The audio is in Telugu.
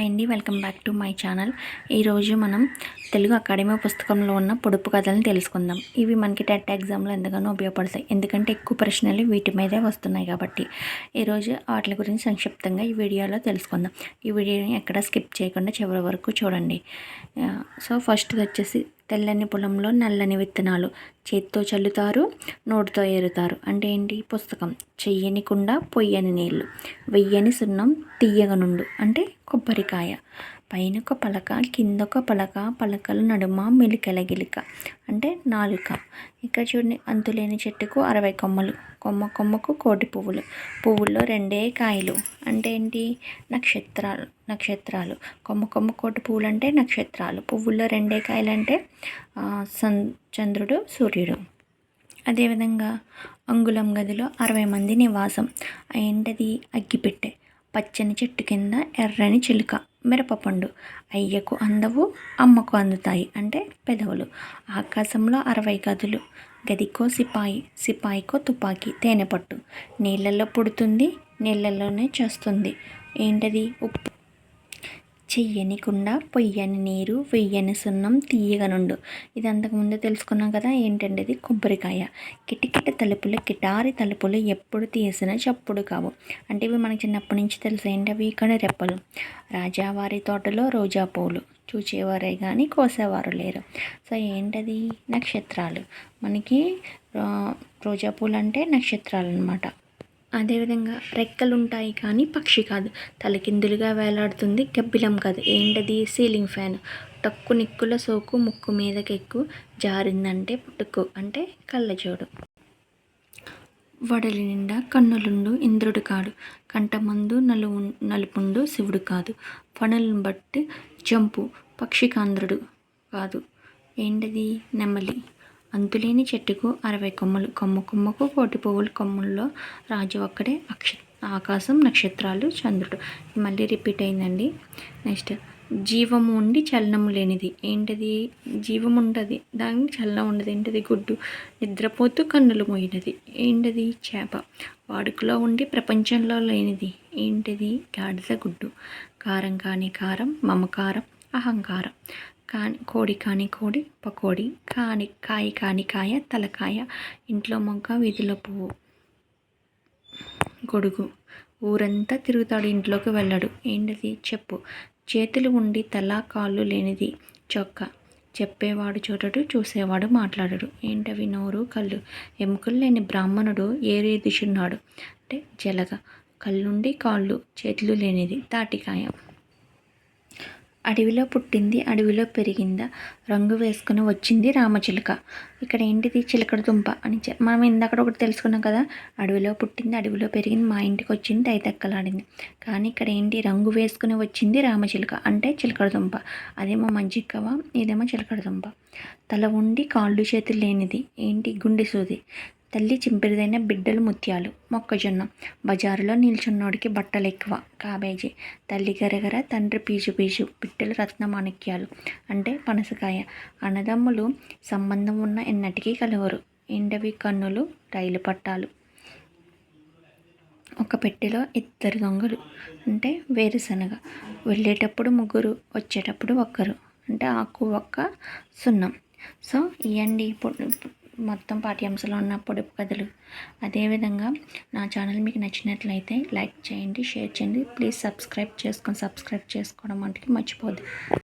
హాయ్ అండి welcome back to my channel. ఈరోజు మనం తెలుగు అకాడమీ పుస్తకంలో ఉన్న పొడుపు కథలను తెలుసుకుందాం. ఇవి మనకి టెట్ ఎగ్జామ్లో ఎంతగానో ఉపయోగపడతాయి. ఎందుకంటే ఎక్కువ ప్రశ్నలు వీటి మీదే వస్తున్నాయి కాబట్టి. ఈరోజు వాటి గురించి సంక్షిప్తంగా ఈ వీడియోలో తెలుసుకుందాం. ఈ వీడియోని ఎక్కడ స్కిప్ చేయకుండా చివరి వరకు చూడండి. సో ఫస్ట్ వచ్చేసి తెల్లని పొలంలో నల్లని విత్తనాలు చేత్తో చల్లుతారు నోటితో ఏరుతారు. అంటే ఏంటి? పుస్తకం. చెయ్యని కుండ పొయ్యని నీళ్ళు వెయ్యని సున్నం తీయగనుండు అంటే కొబ్బరికాయ. పైన ఒక పలక కింద ఒక పలక పలకల నడుమ మెలికల గిలిక అంటే నాలుక. ఇక్కడ చూడండి అంతులేని చెట్టుకు అరవై కొమ్మలు. కొమ్మ కొమ్మకు కోటి పువ్వులు. పువ్వుల్లో రెండే కాయలు. అంటే ఏంటి? నక్షత్రాలు నక్షత్రాలు. కొమ్మ కొమ్మ కోటి పువ్వులు అంటే నక్షత్రాలు. పువ్వుల్లో రెండే కాయలు అంటే సన్ చంద్రుడు సూర్యుడు. అదేవిధంగా అంగుళం గదిలో అరవై మంది నివాసం. ఏంటది? అగ్గిపెట్టె. పచ్చని చెట్టు కింద ఎర్రని చిలుక. మిరపపండు అయ్యకు అందవు అమ్మకు అందుతాయి అంటే పెదవులు. ఆకాశంలో అరవై గదులు గదికో సిపాయి సిపాయికో తుపాకీ తేనెపట్టు. నీళ్ళల్లో పుడుతుంది నీళ్ళల్లోనే చేస్తుంది. ఏంటది? ఉప్పు చెయ్యని కుండ పొయ్యని నీరు వెయ్యని సున్నం తీయగనుండు. ఇది అంతకుముందు తెలుసుకున్నాం కదా ఏంటంటే ఇది కొబ్బరికాయ. కిటికిట తలుపులు కిటారి తలుపులు ఎప్పుడు తీసినా చప్పుడు కావు. అంటే ఇవి మనకి చిన్నప్పటి నుంచి తెలుసు ఏంటి అవి? ఇక్కడ రెప్పలు. రాజావారి తోటలో రోజా పూలు. చూచేవారే కానీ కోసేవారు లేరు. సో ఏంటది? నక్షత్రాలు. మనకి రోజా పూలు అంటే నక్షత్రాలు అనమాట అదేవిధంగా రెక్కలు ఉంటాయి కానీ పక్షి కాదు. తలకిందులుగా వేలాడుతుంది. గబ్బిలం కాదు. ఏంటది? Ceiling fan. టక్కు నిక్కుల సోకు ముక్కు మీదకెక్కు జారిందంటే పుట్టుకు. అంటే కళ్ళజోడు. వడలి నిండా కన్నులుండు ఇంద్రుడు కాడు. కంటమందు నలువు నలుపుండు శివుడు కాదు. పనులను బట్టి జంపు. పక్షికాంధ్రుడు కాదు. ఏంటది? నెమలి. అంతులేని చెట్టుకు అరవై కొమ్మలు కొమ్మ కొమ్మకు కోటి పువ్వులు కొమ్మల్లో రాజు ఒక్కడే అక్ష ఆకాశం నక్షత్రాలు చంద్రుడు. మళ్ళీ రిపీట్ అయిందండి. నెక్స్ట్ జీవము ఉండి చలనము లేనిది. ఏంటది? జీవం ఉండదు. దానికి చలనం ఉండదు. ఏంటది? గుడ్డు. నిద్రపోతూ కన్నులు మోయినది. ఏంటది? చేప. వాడుకలో ఉండి ప్రపంచంలో లేనిది. ఏంటిది? గాడిద గుడ్డు. కారం కాని కారం మమకారం అహంకారం. కాని కోడి కాని కోడి పకోడి కాని కాయ కాని కాయ తలకాయ ఇంట్లో మొగ్గ వీధిలో పువ్వు. గొడుగు. ఊరంతా తిరుగుతాడు ఇంట్లోకి వెళ్ళడు. ఏంటిది? చెప్పు. చేతులు ఉండి తల కాళ్ళు లేనిది. చొక్క. చెప్పేవాడు చూడడు చూసేవాడు మాట్లాడడు. ఏంటవి? నోరు కళ్ళు. ఎముకలు లేని బ్రాహ్మణుడు ఏరేదిచున్నాడు అంటే జలగ. కళ్ళుండి కాళ్ళు చేతులు లేనిది. తాటికాయ అడవిలో పుట్టింది అడవిలో పెరిగిందా? రంగు వేసుకుని వచ్చింది రామచిలుక ఇక్కడ ఏంటిది? చిలకడ దుంప అని చె- మనం ఇందాక ఒకటి తెలుసుకున్నాం కదా? అడవిలో పుట్టింది అడవిలో పెరిగింది మా ఇంటికి వచ్చింది తైతక్కలాడింది కానీ ఇక్కడ ఏంటి? రంగు వేసుకుని వచ్చింది రామచిలుక అంటే చిలకడ దుంప. అదేమో మంచిక్కవ? ఇదేమో చిలకడ దుంప. తల ఉండి కాళ్ళు చేతులు లేనిది ఏంటి? గుండె సూది. తల్లి చింపిరిదైన బిడ్డలు ముత్యాలు మొక్కజొన్న. బజారులో నిల్చున్నోడికి బట్టలు ఎక్కువ. కాబేజీ. తల్లి గరగర తండ్రి పీచు పీచు బిడ్డలు రత్న మాణిక్యాలు. అంటే పనసకాయ. అన్నదమ్ములు సంబంధం ఉన్న ఎన్నటికీ కలవరు. ఎండవి కన్నులు రైలు పట్టాలు. ఒక పెట్టెలో ఇద్దరు దొంగలు. అంటే వేరుశనగ. వెళ్ళేటప్పుడు ముగ్గురు వచ్చేటప్పుడు ఒక్కరు. అంటే ఆకు ఒక్క సున్నం. సో ఇవ్వండి ఇప్పుడు మొత్తం పాఠ్యాంశాలు ఉన్న పొడుపు కథలు. అదేవిధంగా నా ఛానల్ మీకు నచ్చినట్లయితే లైక్ చేయండి షేర్ చేయండి. ప్లీజ్ సబ్స్క్రైబ్ చేసుకొని సబ్స్క్రైబ్ చేసుకోవడం వంటికి మర్చిపోద్దు